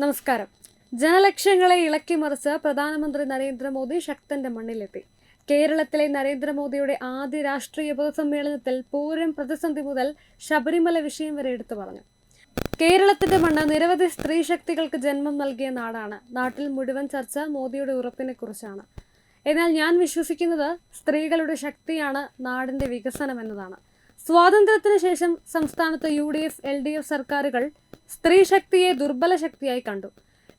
നമസ്കാരം. ജനലക്ഷ്യങ്ങളെ ഇളക്കിമറിച്ച് പ്രധാനമന്ത്രി നരേന്ദ്രമോദി ശക്തന്റെ മണ്ണിലെത്തി. കേരളത്തിലെ നരേന്ദ്രമോദിയുടെ ആദ്യ രാഷ്ട്രീയ പൊതുസമ്മേളനത്തിൽ പൂരം പ്രതിസന്ധി മുതൽ ശബരിമല വിഷയം വരെ എടുത്തു പറഞ്ഞു. കേരളത്തിന്റെ മണ്ണ് നിരവധി സ്ത്രീ ശക്തികൾക്ക് ജന്മം നൽകിയ നാടാണ്. നാട്ടിൽ മുഴുവൻ ചർച്ച മോദിയുടെ ഉറപ്പിനെ കുറിച്ചാണ്. എന്നാൽ ഞാൻ വിശ്വസിക്കുന്നത് സ്ത്രീകളുടെ ശക്തിയാണ് നാടിന്റെ വികസനം എന്നതാണ്. സ്വാതന്ത്ര്യത്തിന് ശേഷം സംസ്ഥാനത്ത് U D F L D F സർക്കാരുകൾ സ്ത്രീ ശക്തിയെ ദുർബല ശക്തിയായി കണ്ടു.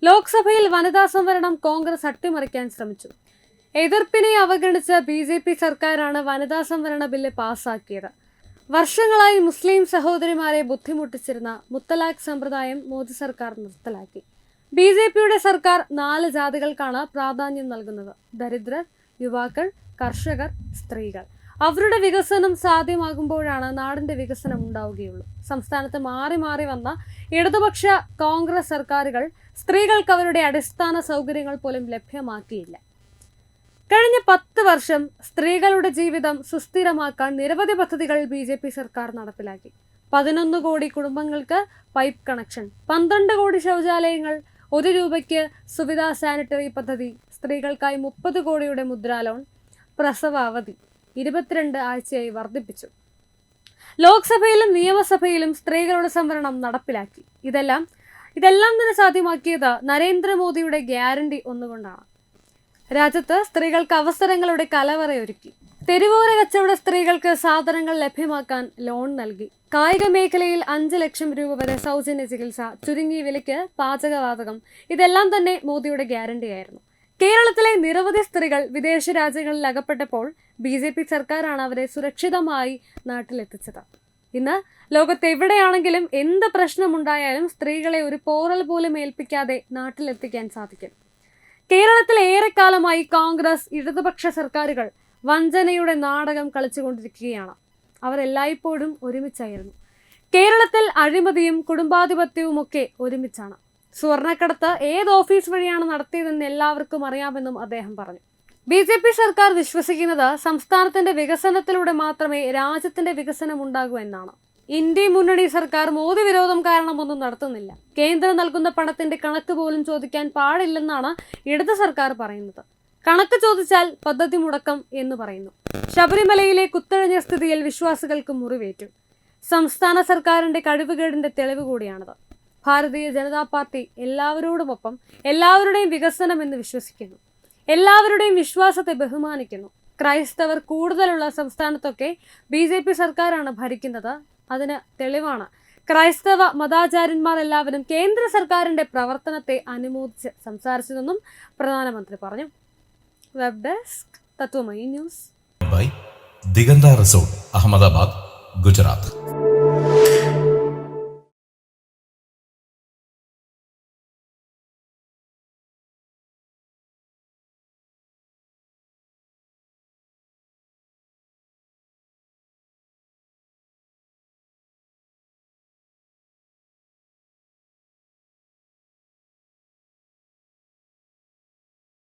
ലോക്സഭയിൽ വനിതാ സംവരണം കോൺഗ്രസ് അട്ടിമറിക്കാൻ ശ്രമിച്ചു. എതിർപ്പിനെ അവഗണിച്ച ബി ജെ പി സർക്കാരാണ് വനിതാ സംവരണ ബില്ല് പാസാക്കിയത്. വർഷങ്ങളായി മുസ്ലിം സഹോദരിമാരെ ബുദ്ധിമുട്ടിച്ചിരുന്ന മുത്തലാഖ് സമ്പ്രദായം മോദി സർക്കാർ നിർത്തലാക്കി. ബി ജെ പിയുടെ സർക്കാർ നാല് ജാതികൾക്കാണ് പ്രാധാന്യം നൽകുന്നത്. ദരിദ്രർ യുവാക്കൾ കർഷകർ സ്ത്രീകൾ. അവരുടെ വികസനം സാധ്യമാകുമ്പോഴാണ് നാടിന്റെ വികസനം ഉണ്ടാവുകയുള്ളൂ. സംസ്ഥാനത്ത് മാറി മാറി വന്ന ഇടതുപക്ഷ കോൺഗ്രസ് സർക്കാരുകൾ സ്ത്രീകൾക്ക് അവരുടെ അടിസ്ഥാന സൗകര്യങ്ങൾ പോലും ലഭ്യമാക്കിയില്ല. കഴിഞ്ഞ പത്ത് വർഷം സ്ത്രീകളുടെ ജീവിതം സുസ്ഥിരമാക്കാൻ നിരവധി പദ്ധതികൾ ബി ജെ പി സർക്കാർ നടപ്പിലാക്കി. പതിനൊന്ന് കോടി കുടുംബങ്ങൾക്ക് പൈപ്പ് കണക്ഷൻ പന്ത്രണ്ട് കോടി ശൗചാലയങ്ങൾ ഒരു രൂപയ്ക്ക് സുവിധ സാനിറ്ററി പദ്ധതി സ്ത്രീകൾക്കായി മുപ്പത് കോടിയുടെ മുദ്രാ ലോൺ പ്രസവ അവധി ഇരുപത്തിരണ്ട് ആഴ്ചയായി വർദ്ധിപ്പിച്ചു. ലോക്സഭയിലും നിയമസഭയിലും സ്ത്രീകളുടെ സംവരണം നടപ്പിലാക്കി. ഇതെല്ലാം ഇതെല്ലാം തന്നെ സാധ്യമാക്കിയത് നരേന്ദ്രമോദിയുടെ ഗ്യാരണ്ടി ഒന്നുകൊണ്ടാണ്. രാജ്യത്ത് സ്ത്രീകൾക്ക് അവസരങ്ങളുടെ കലവറയൊരുക്കി തെരുവോര കച്ചവട സ്ത്രീകൾക്ക് സാധനങ്ങൾ ലഭ്യമാക്കാൻ ലോൺ നൽകി. കായിക മേഖലയിൽ അഞ്ച് ലക്ഷം രൂപ വരെ സൗജന്യ ചികിത്സ ചുരുങ്ങിയ വിലയ്ക്ക് പാചകവാതകം ഇതെല്ലാം തന്നെ മോദിയുടെ ഗ്യാരണ്ടിയായിരുന്നു. കേരളത്തിലെ നിരവധി സ്ത്രീകൾ വിദേശ രാജ്യങ്ങളിൽ അകപ്പെട്ടപ്പോൾ ബി ജെ പി സർക്കാരാണ് അവരെ സുരക്ഷിതമായി നാട്ടിലെത്തിച്ചത്. ഇന്ന് ലോകത്ത് എവിടെയാണെങ്കിലും എന്ത് പ്രശ്നമുണ്ടായാലും സ്ത്രീകളെ ഒരു പോറൽ പോലും ഏൽപ്പിക്കാതെ നാട്ടിലെത്തിക്കാൻ സാധിക്കും. കേരളത്തിൽ ഏറെക്കാലമായി കോൺഗ്രസ് ഇടതുപക്ഷ സർക്കാരുകൾ വഞ്ചനയുടെ നാടകം കളിച്ചുകൊണ്ടിരിക്കുകയാണ്. അവരെല്ലായ്പ്പോഴും ഒരുമിച്ചായിരുന്നു. കേരളത്തിൽ അഴിമതിയും കുടുംബാധിപത്യവും ഒക്കെ ഒരുമിച്ചാണ്. സ്വർണക്കടത്ത് ഏത് ഓഫീസ് വഴിയാണ് നടത്തിയതെന്ന് എല്ലാവർക്കും അറിയാമെന്നും അദ്ദേഹം പറഞ്ഞു. ബി ജെ പി സർക്കാർ വിശ്വസിക്കുന്നത് സംസ്ഥാനത്തിന്റെ വികസനത്തിലൂടെ മാത്രമേ രാജ്യത്തിന്റെ വികസനം ഉണ്ടാകൂ എന്നാണ്. ഇന്ത്യ മുന്നണി സർക്കാർ മോദി വിരോധം കാരണമൊന്നും നടത്തുന്നില്ല. കേന്ദ്രം നൽകുന്ന പണത്തിന്റെ കണക്ക് പോലും ചോദിക്കാൻ പാടില്ലെന്നാണ് ഇടത് സർക്കാർ പറയുന്നത്. കണക്ക് ചോദിച്ചാൽ പദ്ധതി മുടക്കം എന്ന് പറയുന്നു. ശബരിമലയിലെ കുത്തഴിഞ്ഞ സ്ഥിതിയിൽ വിശ്വാസികൾക്ക് മുറിവേറ്റു. സംസ്ഥാന സർക്കാരിന്റെ കഴിവുകേടിന്റെ തെളിവ് കൂടിയാണത്. ഭാരതീയ ജനതാ പാർട്ടി എല്ലാവരോടുമൊപ്പം എല്ലാവരുടെയും വികസനം എന്ന് വിശ്വസിക്കുന്നു. എല്ലാവരുടെയും വിശ്വാസത്തെ ബഹുമാനിക്കുന്നു. ക്രൈസ്തവർ കൂടുതലുള്ള സംസ്ഥാനത്തൊക്കെ ബി ജെ പി സർക്കാരാണ് ഭരിക്കുന്നത്. അതിന് തെളിവാണ്. ക്രൈസ്തവ മതാചാര്യന്മാർ എല്ലാവരും കേന്ദ്ര സർക്കാരിന്റെ പ്രവർത്തനത്തെ അനുമോദിച്ച് സംസാരിച്ചതെന്നും പ്രധാനമന്ത്രി പറഞ്ഞു. Web desk Tatwamayi news. Diganta resort Ahmedabad Gujarat.